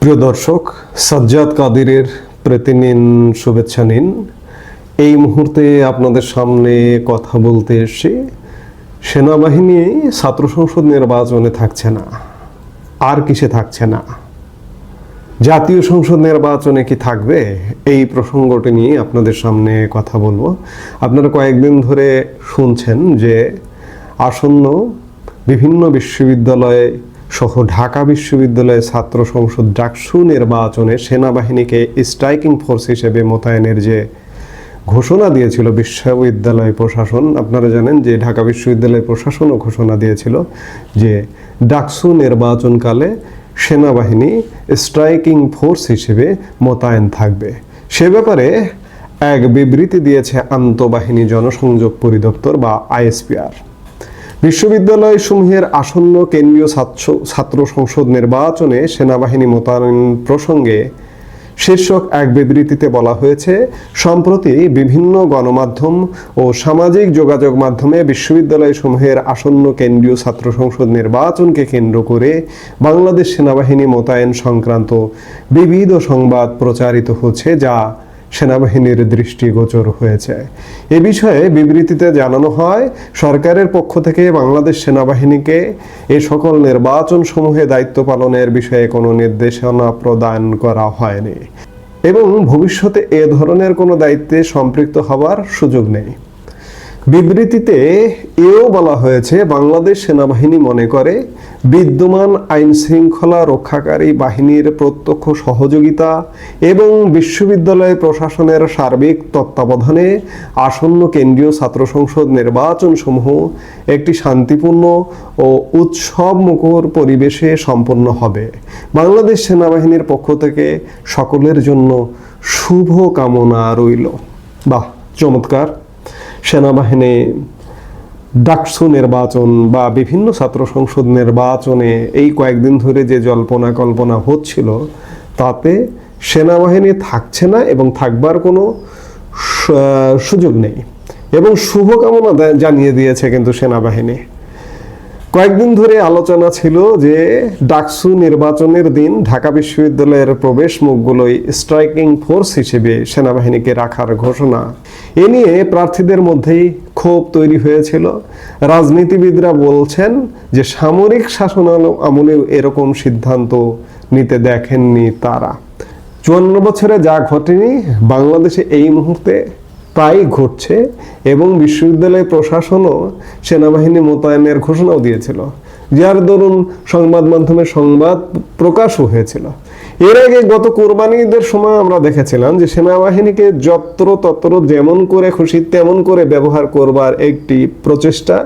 প্রিয় দর্শক, সাজ্জাদ কাদিরের প্রতি নিন শুভেচ্ছা নিন। এই মুহূর্তে আপনাদের সামনে কথা বলতে এসে সেনাবাহিনী ছাত্র সংসদ নির্বাচনে থাকছে না। আর কিসে থাকছে না? জাতীয় সংসদ নির্বাচনে কি থাকবে? এই প্রসঙ্গটি নিয়ে আপনাদের সামনে কথা বলব। আপনারা কয়েকদিন ধরে শুনছেন যে আসন্ন বিভিন্ন বিশ্ববিদ্যালয়ে সহ ঢাকা বিশ্ববিদ্যালয়ের ছাত্র সংসদ ডাকসু নির্বাচনে সেনাবাহিনীকে স্ট্রাইকিং ফোর্স হিসেবে মোতায়েনের যে ঘোষণা দিয়েছিল বিশ্ববিদ্যালয় প্রশাসন, আপনারা জানেন যে ঢাকা বিশ্ববিদ্যালয় প্রশাসনও ঘোষণা দিয়েছিল যে ডাকসু নির্বাচনকালে সেনাবাহিনী স্ট্রাইকিং ফোর্স হিসেবে মোতায়েন থাকবে। সে ব্যাপারে এক বিবৃতি দিয়েছে আন্তঃবাহিনী জনসংযোগ পরিদপ্তর বা আইএসপিআর। বিশ্ববিদ্যালয় সমূহের আসন্ন কেন্দ্রীয় ছাত্র সংসদ নির্বাচনে সেনাবাহিনী মোতায়েন প্রসঙ্গে শীর্ষক এক বিবৃতিতে বলা হয়েছে, সম্প্রতি বিভিন্ন গণমাধ্যম ও সামাজিক যোগাযোগ মাধ্যমে বিশ্ববিদ্যালয় সমূহের আসন্ন কেন্দ্রীয় ছাত্র সংসদ নির্বাচনকে কেন্দ্র করে বাংলাদেশ সেনাবাহিনী মোতায়েন সংক্রান্ত বিবিধ সংবাদ প্রচারিত হচ্ছে, যা সেনাবাহিনীর দৃষ্টিগোচর হয়েছে। এ বিষয়ে বিবৃতিতে জানানো হয়, সরকারের পক্ষ থেকে বাংলাদেশ সেনাবাহিনীকে এ সকল নির্বাচন সমূহে দায়িত্ব পালনের বিষয়ে কোনো নির্দেশনা প্রদান করা হয়নি। এবং ভবিষ্যতে এ ধরনের কোনো দায়িত্বে সম্পৃক্ত হওয়ার সুযোগ নেই। বিবৃতিতে এও বলা হয়েছে, বাংলাদেশ সেনাবাহিনী মনে করে, বিদ্যমান আইন শৃঙ্খলা রক্ষাকারী বাহিনীর প্রত্যক্ষ সহযোগিতা এবং বিশ্ববিদ্যালয় প্রশাসনের সার্বিক তত্ত্বাবধানে আসন্ন কেন্দ্রীয় ছাত্র সংসদ নির্বাচন সমূহ একটি শান্তিপূর্ণ ও উৎসব মুখর পরিবেশে সম্পন্ন হবে। বাংলাদেশ সেনাবাহিনীর পক্ষ থেকে সকলের জন্য শুভ কামনা রইল। বাহ, চমৎকার। সেনাবাহিনী, ডাকসু নির্বাচন বা বিভিন্ন ছাত্র সংসদ নির্বাচনে এই কয়েকদিন ধরে যে জল্পনা কল্পনা হচ্ছিল, তাতে সেনাবাহিনী থাকছে না এবং থাকবার কোনো সুযোগ নেই। এবং শুভকামনা জানিয়ে দিয়েছে কিন্তু সেনাবাহিনী। কয়েকদিন ধরে আলোচনা ছিল যে ডাকসু নির্বাচনের দিন ঢাকা বিশ্ববিদ্যালয়ের প্রবেশ মুখগুলোই স্ট্রাইকিং ফোর্স হিসেবে সেনাবাহিনীকে রাখার ঘোষণা। এ নিয়ে প্রার্থীদের মধ্যেই ক্ষোভ তৈরি হয়েছিল। রাজনীতিবিদরা বলছেন যে সামরিক শাসন আমলেও এরকম সিদ্ধান্ত নিতে দেখেননি তারা। চুয়ান্ন বছরে যা ঘটেনি, বাংলাদেশে এই মুহূর্তে প্রায় ঘটছে এবং বিশ্ববিদ্যালয় প্রশাসনও সেনাবাহিনী মোতায়েনের ঘোষণাও দিয়েছিল। যার দরুন সংবাদ মাধ্যমে সংবাদ প্রকাশও হয়েছিল। এর আগে গত কোরবানিদের সময় আমরা দেখেছিলাম যে সেনাবাহিনীকে যত্র তত্র যেমন করে খুশি তেমন করে ব্যবহার করবার একটি প্রচেষ্টা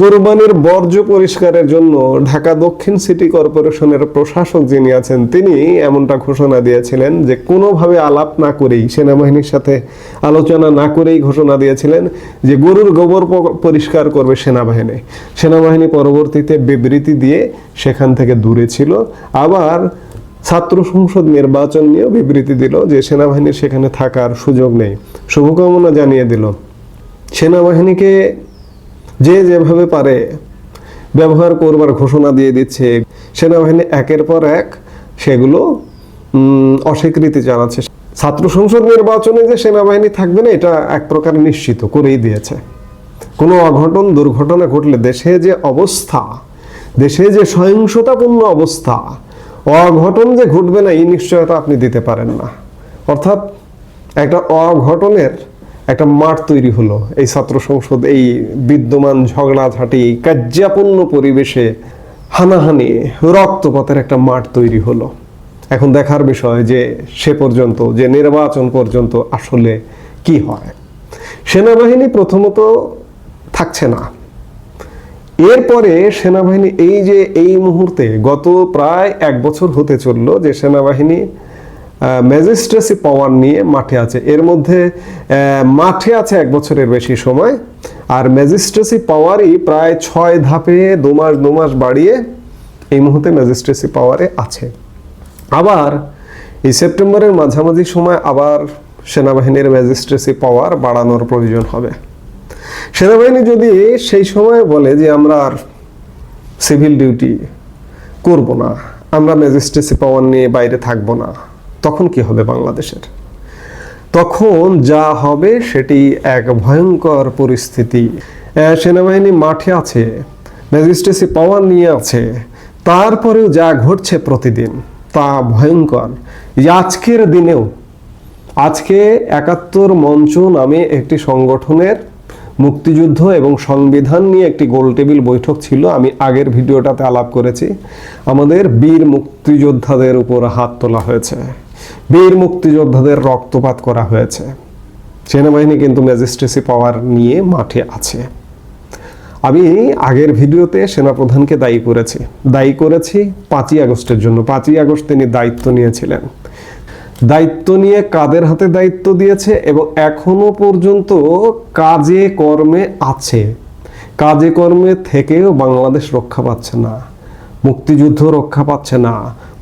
কোরবানির বর্জ্য পরিষ্কারের জন্য ঢাকা দক্ষিণ সিটি কর্পোরেশনের প্রশাসক যিনি আছেন, তিনি এমনটা ঘোষণা দিয়েছিলেন যে কোনোভাবে আলাপ না করেই, সেনাবাহিনীর সাথে আলোচনা না করেই ঘোষণা দিয়েছিলেন যে গরুর গোবর পরিষ্কার করবে সেনাবাহিনী। সেনাবাহিনী পরবর্তীতে বিবৃতি দিয়ে সেখান থেকে দূরে ছিল। আবার ছাত্র সংসদ নির্বাচন নিয়েও বিবৃতি দিল যে সেনাবাহিনীর সেখানে থাকার সুযোগ নেই। শুভকামনা জানিয়ে দিল। সেনাবাহিনীকে যে যেভাবে পারে ব্যবহার করবার ঘোষণা দিয়ে দিচ্ছে, সেনাবাহিনী একের পর এক সেগুলো অস্বীকৃতি জানাচ্ছে। ছাত্র সংসদ নির্বাচনে যে সেনাবাহিনী থাকবে না, এটা এক প্রকার নিশ্চিত করেই দিয়েছে। কোনো অঘটন, দুর্ঘটনা ঘটলে দেশে যে অবস্থা, দেশে যে সহিংসতাপূর্ণ অবস্থা, অঘটন যে ঘটবে না, এই নিশ্চয়তা আপনি দিতে পারেন না। অর্থাৎ একটা অঘটনের একটা মাঠ তৈরি হলো। এই ছাত্র সংসদ, এই বিদ্যমান ঝগড়াঝাটি কার্যাপন্ন পরিবেশে হানাহানি, রক্তপাতের একটা মাঠ তৈরি হলো। এখন দেখার বিষয় যে সে পর্যন্ত, যে নির্বাচন পর্যন্ত আসলে কি হয়। সেনাবাহিনী প্রথমত থাকছে না। এরপরে সেনাবাহিনী এই যে এই মুহূর্তে গত প্রায় এক বছর হতে চলল যে সেনাবাহিনী ম্যাজিস্ট্রেসি পাওয়ার নিয়ে মাঠে আছে। এর মধ্যে মাঠে আছে এক বছরের বেশি সময়, আর ম্যাজিস্ট্রেসি পাওয়ারই প্রায় ছয় ধাপে দু মাস দু মাস বাড়িয়ে এই মুহূর্তে ম্যাজিস্ট্রেসি পাওয়ারে আছে। আবার এই সেপ্টেম্বরের মাঝামাঝি সময় আবার সেনাবাহিনীর ম্যাজিস্ট্রেসি পাওয়ার বাড়ানোর প্রয়োজন হবে। সেনাবাহিনী যদি সেই সময় বলে যে আমরা আর সিভিল ডিউটি করব না, আমরা ম্যাজিস্ট্রেসি পাওয়ার নিয়ে বাইরে থাকব না তখন কি হবে বাংলাদেশের? তখন যা হবে সেটি এক ভয়ঙ্কর পরিস্থিতি। সেনাবাহিনী মাঠে আছে, ম্যাজিস্ট্রেসি পাওয়ার নিয়ে আছে, তারপরেও যা ঘটছে প্রতিদিন তা ভয়ঙ্কর। আজকের দিনেও, আজকে একাত্তর মঞ্চ নামে একটি সংগঠনের মুক্তিযুদ্ধ এবং সংবিধান নিয়ে একটি গোলটেবিল বৈঠক ছিল, আমি আগের ভিডিওটাতে আলাপ করেছি। আমাদের বীর মুক্তিযোদ্ধাদের উপর হাত তোলা হয়েছে। বীর মুক্তিযোদ্ধাদের রক্তপাত করা হয়েছে। সেনাবাহিনী কিন্তু ম্যাজিস্ট্রেসি পাওয়ার নিয়ে মাঠে আছে। আমি আগের ভিডিওতে সেনাপ্রধানকে দায়ী করেছি। দায়ী করেছি পাঁচই আগস্টের জন্য। পাঁচই আগস্ট তিনি দায়িত্ব নিয়েছিলেন। দায়িত্ব নিয়ে কাদের হাতে দায়িত্ব দিয়েছে এবং এখনও পর্যন্ত কাজে কর্মে আছে। কাজে কর্মে থেকেও বাংলাদেশ রক্ষা পাচ্ছে না। মুক্তিযুদ্ধ রক্ষা পাচ্ছে না,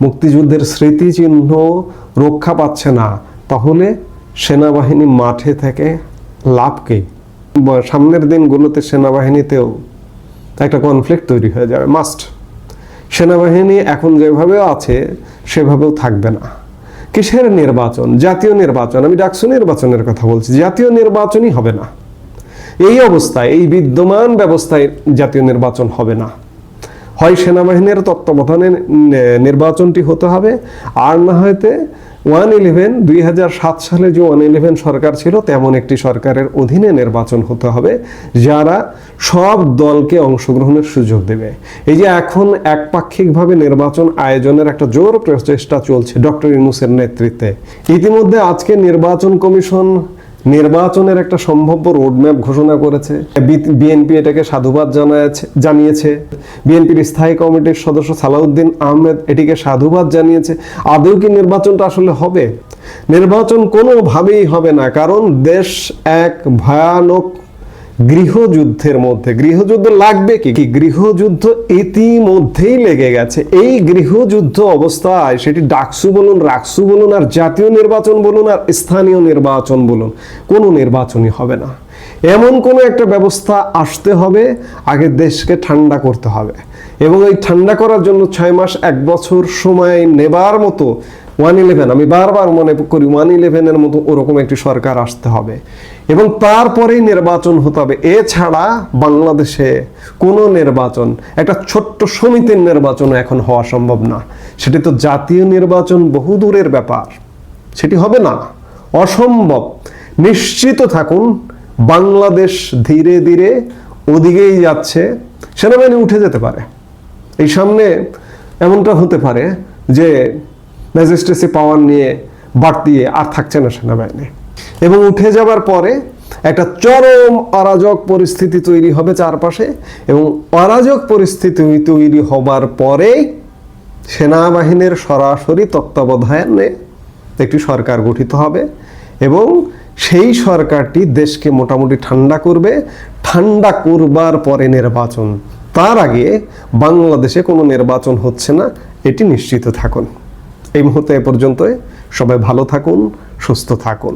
মুক্তিযুদ্ধের স্মৃতিচিহ্ন রক্ষা পাচ্ছে না, তাহলে সেনাবাহিনী মাঠে থেকে লাভ কি? সামনের দিনগুলোতে সেনাবাহিনীতেও একটা কনফ্লিক্ট তৈরি হয়ে যাবে মাস্ট সেনাবাহিনী এখন যেভাবে আছে, সেভাবেও থাকবে না। কিসের নির্বাচন? জাতীয় নির্বাচন। আমি ডাকসু নির্বাচনের কথা বলছি, জাতীয় নির্বাচনই হবে না। এই অবস্থায়, এই বিদ্যমান ব্যবস্থায় জাতীয় নির্বাচন হবে না। হয় সেনাবাহিনীর তত্ত্বাবধানে নির্বাচনটি হতে হবে। আর না হয়তো ওয়ান ইলেভেন, দুই সালে যে ওয়ান ইলেভেন সরকার ছিল, তেমন একটি সরকারের অধীনে নির্বাচন হতে হবে, যারা সব দলকে অংশগ্রহণের সুযোগ দেবে। এই যে এখন একপাক্ষিকভাবে নির্বাচন আয়োজনের একটা জোর প্রচেষ্টা চলছে ডক্টর ইউনুসের নেতৃত্বে। ইতিমধ্যে আজকে নির্বাচন কমিশন নির্বাচনের একটা সম্ভাব্য রোডম্যাপ ঘোষণা করেছে। বিএনপি এটাকে সাধুবাদ জানাচ্ছে জানিয়েছে। বিএনপির স্থায়ী কমিটির সদস্য সালাউদ্দিন আহমেদ এটিকে সাধুবাদ জানিয়েছে। আদৌ কি নির্বাচনটা আসলে হবে? নির্বাচন কোনোভাবেই হবে না, কারণ দেশ এক ভয়ানক গৃহযুদ্ধের মধ্যে, গৃহযুদ্ধ লাগবে কি? কি গৃহযুদ্ধ ইতিমধ্যেই লেগে গেছে। এই গৃহযুদ্ধ অবস্থায় সেটি ডাকসু বলুন, রাকসু বলুন, আর জাতীয় নির্বাচন বলুন, আর স্থানীয় নির্বাচন বলুন, কোনো নির্বাচনই হবে না। এমন কোনো একটা ব্যবস্থা আসতে হবে, আগে দেশকে ঠান্ডা করতে হবে। এবং এই ঠান্ডা করার জন্য ছয় মাস, এক বছর সময় নেবার মতো ওয়ান ইলেভেন আমি বারবার মনে করি ওয়ান ইলেভেনের মতো ওরকম একটি সরকার আসতে হবে। এবং তারপরেই নির্বাচন হতে হবে। এছাড়া বাংলাদেশে কোনো নির্বাচন, একটা ছোট্ট সমিতির নির্বাচন এখন হওয়া সম্ভব না। সেটি তো জাতীয় নির্বাচন, বহু দূরের ব্যাপার। সেটি হবে না। অসম্ভব। নিশ্চিত থাকুন, বাংলাদেশ ধীরে ধীরে ওদিকেই যাচ্ছে, সেনাবাহিনী উঠে যেতে পারে। এই সামনে এমনটা হতে পারে যে ম্যাজিস্ট্রেসি পাওয়ার নিয়ে বাড়তি আর থাকছে না সেনাবাহিনী। এবং উঠে যাবার পরে একটা চরম অরাজক পরিস্থিতি তৈরি হবে চারপাশে এবং অরাজক পরিস্থিতি তৈরি হবার পরেই সেনাবাহিনীর সরাসরি তত্ত্বাবধানে একটি সরকার গঠিত হবে এবং সেই সরকারটি দেশকে মোটামুটি ঠান্ডা করবে, ঠান্ডা করবার পরে নির্বাচন। তার আগে বাংলাদেশে কোনো নির্বাচন হচ্ছে না, এটি নিশ্চিত থাকুন। এই মুহূর্তে এ পর্যন্ত সবাই ভালো থাকুন, সুস্থ থাকুন।